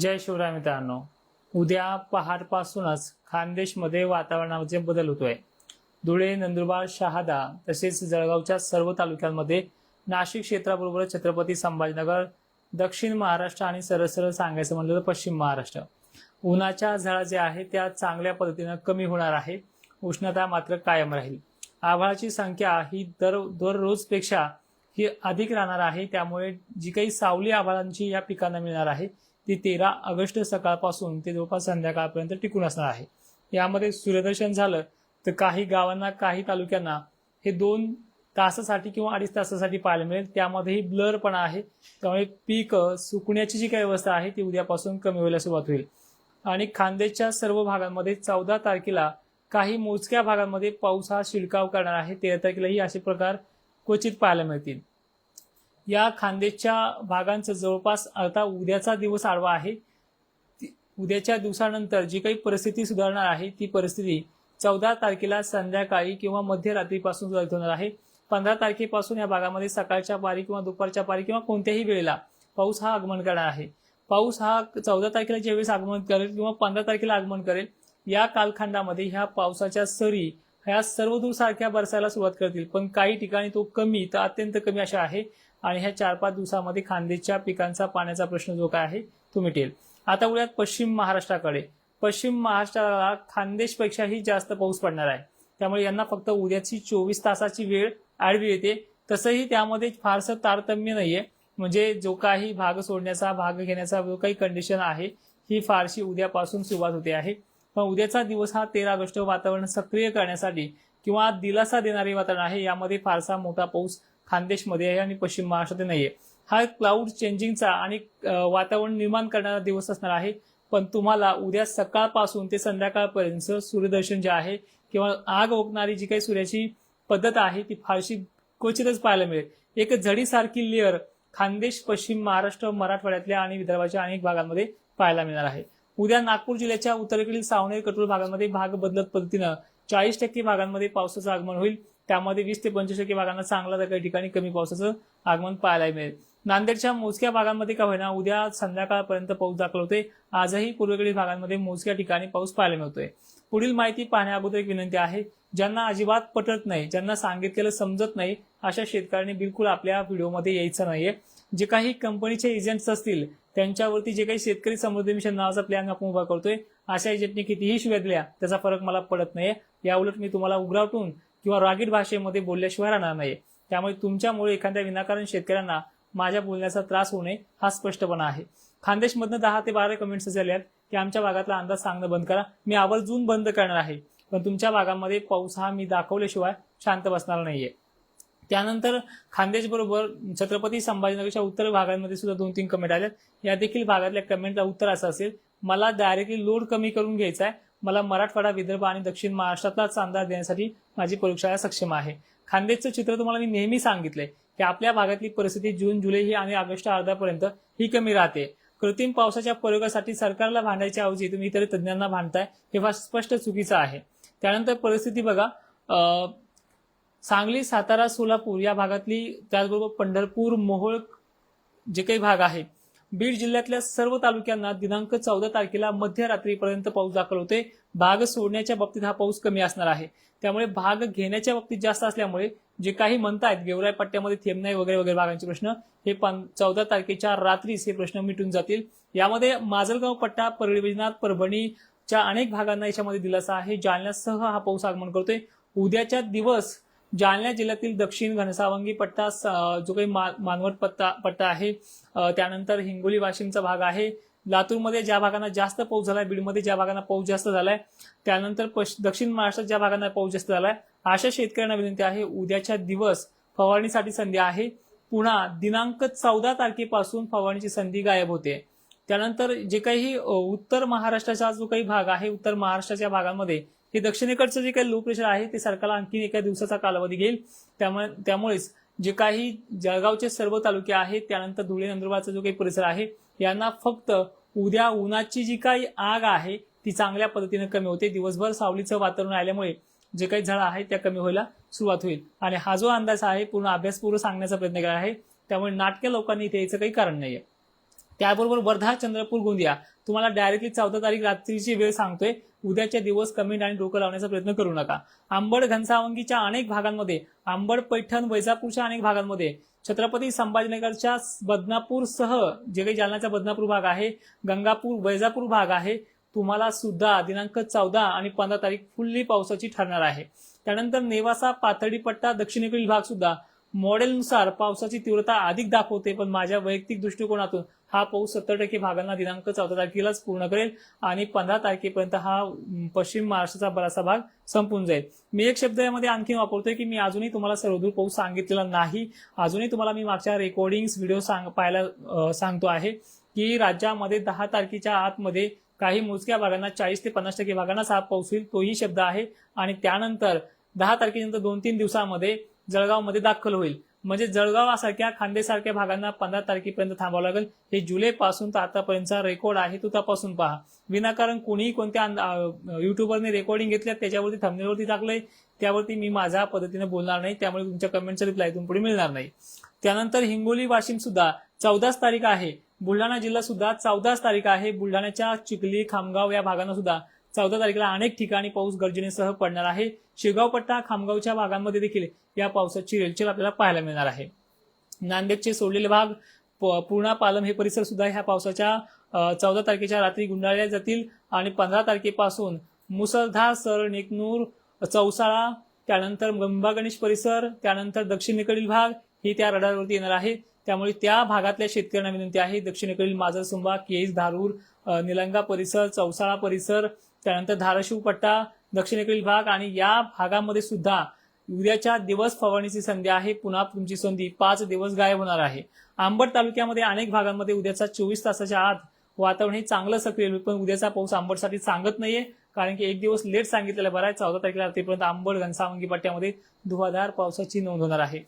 जय शिवराय मित्रांनो. उद्या पहाटपासूनच खानदेशमध्ये वातावरणामध्ये बदल होतोय. धुळे नंदुरबार शहादा तसेच जळगावच्या सर्व तालुक्यांमध्ये नाशिक क्षेत्राबरोबर छत्रपती संभाजीनगर दक्षिण महाराष्ट्र आणि सरळ सरळ सांगायचं म्हणलं तर पश्चिम महाराष्ट्र. उन्हाच्या झळा ज्या आहेत त्या चांगल्या पद्धतीनं कमी होणार आहे. उष्णता मात्र कायम राहील. आभाळाची संख्या ही दर दररोजपेक्षा ही अधिक राहणार आहे. त्यामुळे जी काही सावली आभाळांची या पिकांना मिळणार आहे ती तेरा ऑगस्ट सकाळपासून ते जवळपास संध्याकाळपर्यंत टिकून असणार आहे. यामध्ये सूर्यदर्शन झालं तर काही गावांना काही तालुक्यांना हे दोन तासासाठी किंवा अडीच तासासाठी पाहायला मिळेल. त्यामध्येही ब्लरपणा आहे. त्यामुळे पीक सुकण्याची जी काही व्यवस्था आहे ती उद्यापासून कमी व्हायला सुरुवात होईल. आणि खांदेच्या सर्व भागांमध्ये चौदा तारखेला काही मोजक्या भागांमध्ये पाऊस हा शिडकाव करणार आहे. तेरा तारखेलाही असे प्रकार क्वचित पाहायला मिळतील. या खानदेशच्या भागांचं जवळपास आता उद्याचा दिवस आडवा आहे. उद्याच्या दिवसानंतर जी काही परिस्थिती सुधारणार आहे ती परिस्थिती चौदा तारखेला संध्याकाळी किंवा मध्यरात्रीपासून सुधारित होणार आहे. पंधरा तारखेपासून या भागामध्ये सकाळच्या पारी किंवा दुपारच्या पारी किंवा कोणत्याही वेळेला पाऊस हा आगमन करणार आहे. पाऊस हा चौदा तारखेला ज्यावेळेस आगमन करेल किंवा पंधरा तारखेला आगमन करेल या कालखंडामध्ये ह्या पावसाच्या सरी ह्या सर्वदूर सारख्या बरसायला सुरुवात करतील. पण काही ठिकाणी तो कमी तर अत्यंत कमी अशा आहे. आणि ह्या चार पाच दिवसामध्ये खानदेशच्या पिकांचा पाण्याचा प्रश्न जो काय आहे तो मिटेल. आता उद्यात पश्चिम महाराष्ट्राकडे. पश्चिम महाराष्ट्राला खानदेशपेक्षाही जास्त पाऊस पडणार आहे. त्यामुळे यांना फक्त उद्याची चोवीस तासाची वेळ आडवी येते. तसंही त्यामध्ये फारसं तारतम्य नाहीये. म्हणजे जो काही भाग सोडण्याचा भाग घेण्याचा जो काही कंडिशन आहे ही फारशी उद्यापासून सुरुवात होते आहे. पण उद्याचा दिवस हा तेरा ऑगस्ट वातावरण सक्रिय करण्यासाठी किंवा दिलासा देणारे वातावरण आहे यामध्ये फारसा मोठा पाऊस खानदेशमध्ये आहे आणि पश्चिम महाराष्ट्रात नाहीये. हा क्लाउड चेंजिंगचा आणि वातावरण निर्माण करणारा दिवस असणार आहे. पण तुम्हाला उद्या सकाळपासून ते संध्याकाळपर्यंत सूर्यदर्शन जे आहे किंवा आग ओकणारी जी काही सूर्याची पद्धत आहे ती फारशी क्वचितच पाहायला मिळेल. एक झडीसारखी लेअर खानदेश पश्चिम महाराष्ट्र मराठवाड्यातल्या आणि विदर्भाच्या अनेक भागांमध्ये पाहायला मिळणार आहे. उद्या नागपूर जिल्ह्याच्या उत्तरेकडील सावनेर कटोल भागांमध्ये भाग बदलत पद्धतीनं चाळीस टक्के भागांमध्ये पावसाचं आगमन होईल. त्यामध्ये वीस ते पंचवीस टक्के भागांना चांगला तर काही ठिकाणी कमी पावसाचं आगमन पाहायला मिळेल. नांदेडच्या मोजक्या भागांमध्ये का होईना उद्या संध्याकाळपर्यंत पाऊस दाखल होते आजही पूर्वेकडील भागांमध्ये मोजक्या ठिकाणी पाऊस पाहायला मिळतोय. पुढील माहिती पाहण्या अगोदर एक विनंती आहे ज्यांना अजिबात पटत नाही ज्यांना सांगितलेलं समजत नाही अशा शेतकऱ्यांनी बिलकुल आपल्या व्हिडिओमध्ये यायचं नाहीये. जे काही कंपनीचे एजंट्स असतील त्यांच्यावरती जे काही शेतकरी समृद्धी मिशन नावाचा प्लॅन आपण उभा करतोय अशा एजंटने कितीही शिव्या दिल्या त्याचा फरक मला पडत नाहीये. या उलट मी तुम्हाला उघडावटून किंवा रागीट भाषेमध्ये बोलल्याशिवाय राहणार नाही त्यामुळे तुमच्यामुळे एखाद्या विनाकारण शेतकऱ्यांना माझ्या बोलण्याचा त्रास होणे हा स्पष्टपणा आहे. खानदेशमधनं दहा ते बारा कमेंट्स झाले आहेत की आमच्या भागातला अंदाज सांगणं बंद करा. मी आवर्जून बंद करणार आहे. पण तुमच्या भागामध्ये पाऊस हा मी दाखवल्याशिवाय शांत बसणार नाहीये. त्यानंतर खानदेश बरोबर छत्रपती संभाजीनगरच्या उत्तर भागांमध्ये सुद्धा दोन तीन कमेंट आल्यात. या देखील भागातल्या कमेंटला उत्तर असं असेल. मला डायरेक्टली लोड कमी करून घ्यायचा आहे मला मराठवाडा विदर्भ आणि दक्षिण महाराष्ट्रातलाच अंदाज देण्यासाठी माझी प्रयोगशाळा सक्षम आहे. खानदेशचं चित्र तुम्हाला मी नेहमी सांगितलंय की आपल्या भागातली परिस्थिती जून जुलै ही आणि ऑगस्ट अर्धापर्यंत ही कमी राहते. कृत्रिम पावसाच्या प्रयोगासाठी सरकारला भांडायच्या ऐवजी तुम्ही इतर तज्ज्ञांना भांडताय हे फार स्पष्ट चुकीचं आहे. त्यानंतर परिस्थिती बघा. सांगली सातारा सोलापूर या भागातली त्याचबरोबर पंढरपूर मोहोळ जे काही भाग आहे बीड जिल्ह्यातल्या सर्व तालुक्यांना दिनांक चौदा तारखेला मध्यरात्रीपर्यंत पाऊस दाखल होते भाग सोडण्याच्या बाबतीत हा पाऊस कमी असणार आहे. त्यामुळे भाग घेण्याच्या बाबतीत जास्त असल्यामुळे जे काही म्हणतायत गेवराय पट्ट्यामध्ये थेंबणाई वगैरे वगैरे भागांचे प्रश्न हे चौदा तारखेच्या रात्रीच हे प्रश्न मिटून जातील. यामध्ये माजलगाव पट्टा परळी वैजनाथ परभणीच्या अनेक भागांना याच्यामध्ये दिलासा आहे. जालन्यासह हा पाऊस आगमन करतोय. उद्याच्या दिवस जालना जिल्ह्यातील दक्षिण घनसावंगी पट्टा जो काही मा- मानवट पट्टा पट्टा आहे त्यानंतर हिंगोली वाशिमचा भाग आहे. लातूरमध्ये ज्या भागांना जास्त पाऊस झालाय बीडमध्ये ज्या भागांना पाऊस जास्त झालाय त्यानंतर दक्षिण महाराष्ट्रात ज्या भागांना पाऊस जास्त झालाय अशा शेतकऱ्यांना विनंती आहे उद्याच्या दिवस फवारणीसाठी संधी आहे. पुन्हा दिनांक चौदा तारखेपासून फवारणीची संधी गायब होते. त्यानंतर जे काही उत्तर महाराष्ट्राचा जो काही भाग आहे उत्तर महाराष्ट्राच्या भागामध्ये हे दक्षिणेकडचं जे काही लो प्रेशर आहे ते सरकारला आणखी एका दिवसाचा कालावधी घेईल. त्यामुळे त्यामुळेच जे काही जळगावचे सर्व तालुके आहेत त्यानंतर धुळे नंदुरबारचा जो काही परिसर आहे यांना फक्त उद्या उन्हाची जी काही आग आहे ती चांगल्या पद्धतीने कमी होते. दिवसभर सावलीचं वातावरण आल्यामुळे जे काही झळा आहे त्या कमी व्हायला सुरुवात होईल. आणि हा जो अंदाज आहे पूर्ण अभ्यासपूर्व सांगण्याचा प्रयत्न केला आहे त्यामुळे नाटक्या लोकांनी इथे यायचं काही कारण नाहीये. त्याबरोबर वर्धा चंद्रपूर गोंदिया. तुम्हाला डायरेक्टली चौदा तारीख रात्रीची वेळ सांगतोय. उद्याच्या दिवस कमेंट आणि डोकं लावण्याचा प्रयत्न करू नका. आंबड घनसावंगीच्या अनेक भागांमध्ये आंबड पैठण वैजापूरच्या अनेक भागांमध्ये छत्रपती संभाजीनगरच्या बदनापूर सह जे काही जालन्याचा बदनापूर भाग आहे गंगापूर वैजापूर भाग आहे तुम्हाला सुद्धा दिनांक चौदा आणि पंधरा तारीख फुल्ली पावसाची ठरणार आहे. त्यानंतर नेवासा पाथर्डी पट्टा दक्षिणेकडील भाग सुद्धा मॉडेलनुसार पावसाची तीव्रता अधिक दाखवते पण माझ्या वैयक्तिक दृष्टिकोनातून हा पाऊस सत्तर टक्के भागांना दिनांक चौदा तारखेलाच पूर्ण करेल आणि पंधरा तारखेपर्यंत हा पश्चिम महाराष्ट्राचा बराचसा भाग संपून जाईल. मी एक शब्द यामध्ये आणखी वापरतोय की मी अजूनही तुम्हाला सर्वदूर पाऊस सांगितलेला नाही. अजूनही तुम्हाला मी मागच्या रेकॉर्डिंग व्हिडिओ सांग पाहायला सांगतो आहे की राज्यामध्ये दहा तारखेच्या आतमध्ये काही मोजक्या भागांना चाळीस ते पन्नास टक्के भागांनाच हा पाऊस होईल तोही शब्द आहे. आणि त्यानंतर दहा तारखेनंतर दोन तीन दिवसामध्ये जळगावमध्ये दाखल होईल. म्हणजे जळगावासारख्या खांदेसारख्या भागांना पंधरा तारखेपर्यंत थांबावं लागेल. हे जुलैपासून तर आतापर्यंतचा रेकॉर्ड आहे तो तपासून पहा. विनाकारण कोणीही कोणत्या युट्यूबरने रेकॉर्डिंग घेतल्या त्याच्यावरती थंबनेलवरती टाकलंय. त्यावरती मी माझ्या पद्धतीने बोलणार नाही. त्यामुळे तुमच्या कमेंटचा रिप्लाय इथून पुढे मिळणार नाही. त्यानंतर हिंगोली वाशिम सुद्धा चौदाच तारीख आहे. बुलढाणा जिल्हा सुद्धा चौदाच तारीख आहे. बुलढाण्याच्या चिखली खामगाव या भागांना सुद्धा चौदा तारखेला अनेक ठिकाणी पाऊस गर्जनेसह पडणार आहे. शेगाव पट्टा खामगावच्या भागांमध्ये देखील या पावसाची रेलचेल आपल्याला पाहायला मिळणार आहे. नांदेडचे सोडलेले भाग प- पूर्णा पालम हे परिसर सुद्धा ह्या पावसाच्या चौदा तारखेच्या रात्री गुंडाळल्या जातील आणि पंधरा तारखेपासून मुसळधार सर नेकनूर चौसाळा त्यानंतर गंबा गणेश परिसर त्यानंतर दक्षिणेकडील भाग ही त्या रडारवरती येणार आहे. त्यामुळे त्या भागातल्या शेतकऱ्यांना विनंती आहे दक्षिणेकडील माजरसुंबा केज धारूर निलंगा परिसर चौसाळा परिसर त्यानंतर धाराशिव पट्टा दक्षिणेकडील भाग आणि या भागामध्ये सुद्धा उद्याच्या दिवस फवारणीची संधी आहे. पुन्हा तुमची संधी पाच दिवस गायब होणार आहे. आंबड तालुक्यामध्ये अनेक भागांमध्ये उद्याचा चोवीस तासाच्या आत वातावरण हे चांगलं सक्रिय होईल पण उद्याचा पाऊस आंबडसाठी सांगत नाहीये. कारण की एक दिवस लेट सांगितलेला बरा आहे. चौदा तारखेला रात्रीपर्यंत आंबड घनसावंगी पट्ट्यामध्ये धुवाधार पावसाची नोंद होणार आहे.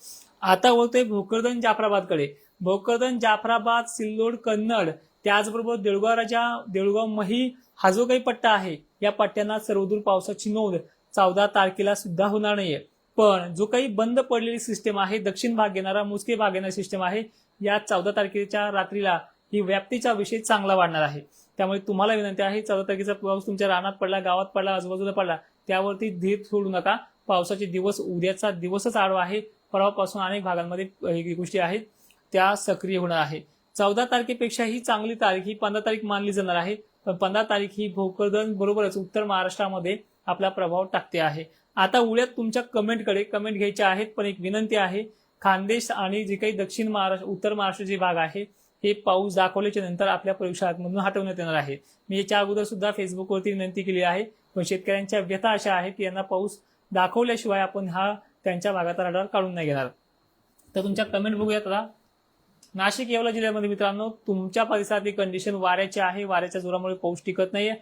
आता वळतोय भोकरदन जाफराबादकडे. भोकरदन जाफराबाद सिल्लोड कन्नड त्याचबरोबर देऊळगाव राजा देऊळगाव मही हा जो काही पट्टा आहे या पट्ट्यांना सर्वदूर पावसाची नोंद चौदा तारखेला सुद्धा होणार नाहीये. पण जो काही बंद पडलेली सिस्टम आहे दक्षिण भाग घेणारा मोजके भाग येणारा सिस्टम आहे या चौदा तारखेच्या रात्रीला ही व्याप्तीचा विषय चांगला वाढणार आहे. त्यामुळे तुम्हाला विनंती आहे चौदा तारखेचा पाऊस तुमच्या रानात पडला गावात पडला आजूबाजूला पडला त्यावरती धीर सोडू नका. पावसाचे दिवस उद्याचा दिवसच आडवा आहे. परवापासून अनेक भागांमध्ये गोष्टी आहेत. त्या सक्रिय होणार आहे. चौदा तारखेपेक्षा ही चांगली तारीख ही पंधरा तारीख मानली जाणार आहे. पण पंधरा तारीख ही भोकरदन बरोबरच उत्तर महाराष्ट्रामध्ये आपला प्रभाव टाकते आहे. आता उळ्यात तुमच्या कमेंटकडे कमेंट घ्यायच्या आहेत पण एक विनंती आहे खानदेश आणि जे काही दक्षिण महाराष्ट्र उत्तर महाराष्ट्र जे भाग आहे हे पाऊस दाखवल्याच्या नंतर आपल्या प्रयोगशाळांमधून हटवण्यात येणार आहे. मी याच्या अगोदर सुद्धा फेसबुकवरती विनंती केली आहे पण शेतकऱ्यांच्या व्यथा अशा आहेत की यांना पाऊस दाखवल्याशिवाय आपण हा त्यांच्या भागाचा रडार काढून नाही घेणार. तर तुमच्या कमेंट बघूयात आता. नाशिक येवला जिल्ह्यामध्ये मित्रांनो तुमच्या परिसरातली कंडिशन वाऱ्याची आहे. वाऱ्याच्या जोरामुळे पाऊस टिकत नाहीये.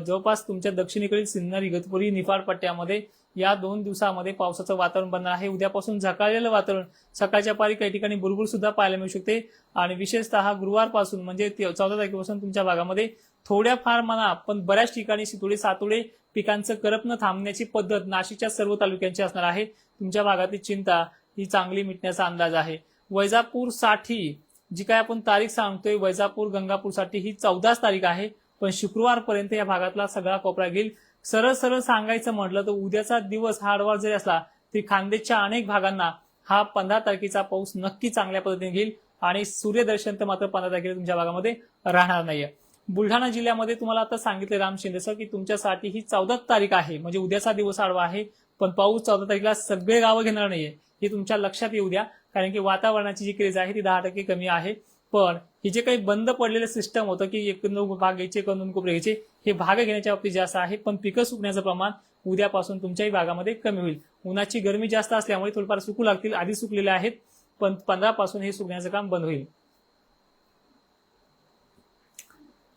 जवळपास तुमच्या दक्षिणेकडील सिन्नर इगतपुरी निफाड पट्ट्यामध्ये या दोन दिवसामध्ये पावसाचं वातावरण बनणार आहे. उद्यापासून झकाळलेलं वातावरण सकाळच्या पारी काही ठिकाणी बुलबुल सुद्धा पाहायला मिळू शकते. आणि विशेषतः गुरुवारपासून म्हणजे ते- चौदा तारखेपासून तुमच्या भागामध्ये थोड्याफार म्हणा पण बऱ्याच ठिकाणी शितोडे सातोडे पिकांचं करपणं थांबण्याची पद्धत नाशिकच्या सर्व तालुक्यांची असणार आहे. तुमच्या भागातील चिंता ही चांगली मिटण्याचा अंदाज आहे. वैजापूरसाठी जी काय आपण तारीख सांगतोय वैजापूर गंगापूरसाठी ही चौदाच तारीख आहे. पण शुक्रवारपर्यंत या भागातला सगळा कोपरा घेईल. सरळ सरळ सांगायचं म्हटलं तर उद्याचा दिवस हा आडवार जरी असला तरी खानदेशच्या अनेक भागांना हा पंधरा तारखेचा पाऊस नक्की चांगल्या पद्धतीने घेईल. आणि सूर्यदर्शन तर मात्र पंधरा तारखेला तुमच्या भागामध्ये राहणार नाहीये. बुलढाणा जिल्ह्यामध्ये तुम्हाला आता सांगितले राम शिंदे सर की तुमच्यासाठी ही चौदा तारीख आहे. म्हणजे उद्याचा दिवस आडवा आहे पण पाऊस चौदा तारखेला सगळे गावं घेणार नाहीये. हे तुमच्या लक्षात येऊ द्या. कारण की वातावरणाची जी क्रेज आहे ती दहा टक्के कमी आहे. पण हे जे काही बंद पडलेलं सिस्टम होतं की एक भाग घ्यायचे कंदून दोन कोपरे घ्यायचे हे भाग घेण्याच्या बाबतीत जास्त आहे. पण पिकं सुकण्याचं प्रमाण उद्यापासून तुमच्याही भागामध्ये कमी होईल. उन्हाची गरमी जास्त असल्यामुळे थोडंफार सुकू लागतील आधी सुकलेले आहेत पण पंधरा पासून हे सुकण्याचं काम बंद होईल.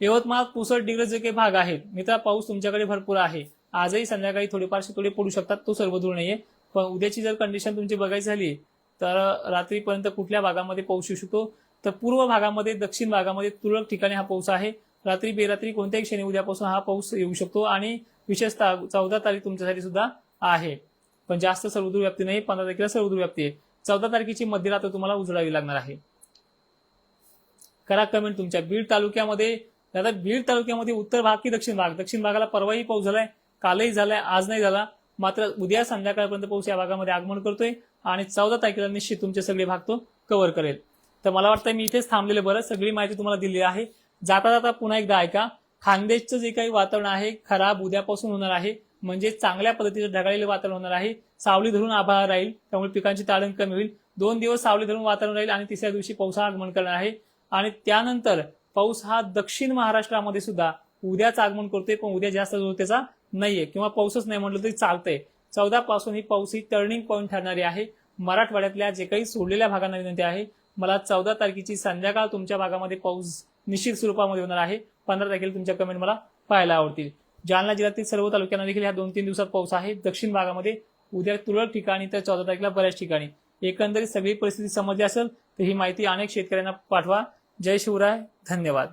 यवतमाळ पुसट डिग्रज जे काही भाग आहेत मित्रा पाऊस तुमच्याकडे भरपूर आहे. आजही संध्याकाळी थोडेफार शितोडे पडू शकतात तो सर्व दूर नाहीये. पण उद्याची जर कंडिशन तुमची बघायची झाली तर रात्रीपर्यंत कुठल्या भागामध्ये पाऊस येऊ शकतो? तर पूर्व भागामध्ये दक्षिण भागामध्ये तुरळक ठिकाणी हा पाऊस आहे. रात्री बेरात्री कोणत्याही क्षणी उद्यापासून हा पाऊस येऊ शकतो आणि विशेषतः चौदा तारीख तुमच्यासाठी सुद्धा आहे. पण जास्त सर्वदूर व्याप्ती नाही पंधरा तारखेला सर्वदूर व्याप्ती आहे. चौदा तारखेची मध्यरात्र तुम्हाला उजळावी लागणार आहे. करा कमेंट तुमच्या बीड तालुक्यामध्ये. दादा बीड तालुक्यामध्ये उत्तर भाग की दक्षिण भाग? दक्षिण भागाला परवाही पाऊस झालाय कालही झालाय आज नाही झाला. मात्र उद्या संध्याकाळपर्यंत पाऊस या भागामध्ये आगमन करतोय. आणि चौदा तारखेला निश्चित तुमचे सगळे भाग तो कव्हर करेल. तर मला वाटतं मी इथेच थांबलेले बरं. सगळी माहिती तुम्हाला दिली आहे. जाता जाता पुन्हा एकदा ऐका. खानदेशचं जे काही वातावरण आहे खराब उद्यापासून होणार आहे. म्हणजे चांगल्या पद्धतीचं ढगाळलेलं वातावरण होणार आहे. सावली धरून आभाळ राहील. त्यामुळे पिकांची ताळण कमी होईल. दोन दिवस सावली धरून वातावरण राहील आणि तिसऱ्या दिवशी पाऊस आगमन करणार आहे. आणि त्यानंतर पाऊस हा दक्षिण महाराष्ट्रामध्ये सुद्धा उद्याच आगमन करतोय पण उद्या जास्त जोर त्याचा नाहीये. किंवा पाऊसच नाही म्हटलं तरी चालतंय. चौदा पासून ही पाऊस ही टर्निंग पॉईंट ठरणारी आहे. मराठवाड्यातल्या जे काही सोडलेल्या भागांना विनंती आहे मला चौदा तारखेची संध्याकाळ तुमच्या भागामध्ये पाऊस निश्चित स्वरूपामध्ये होणार आहे. पंधरा तारखेला तुमच्या कमेंट मला पाहायला आवडतील. जालना जिल्ह्यातील सर्व तालुक्यांना देखील ह्या दोन तीन दिवसात पाऊस आहे. दक्षिण भागामध्ये उद्या तुरळक ठिकाणी तर चौदा तारखेला बऱ्याच ठिकाणी. एकंदरीत सगळी परिस्थिती समजली असेल तर ही माहिती अनेक शेतकऱ्यांना पाठवा. जय शिवराय. धन्यवाद.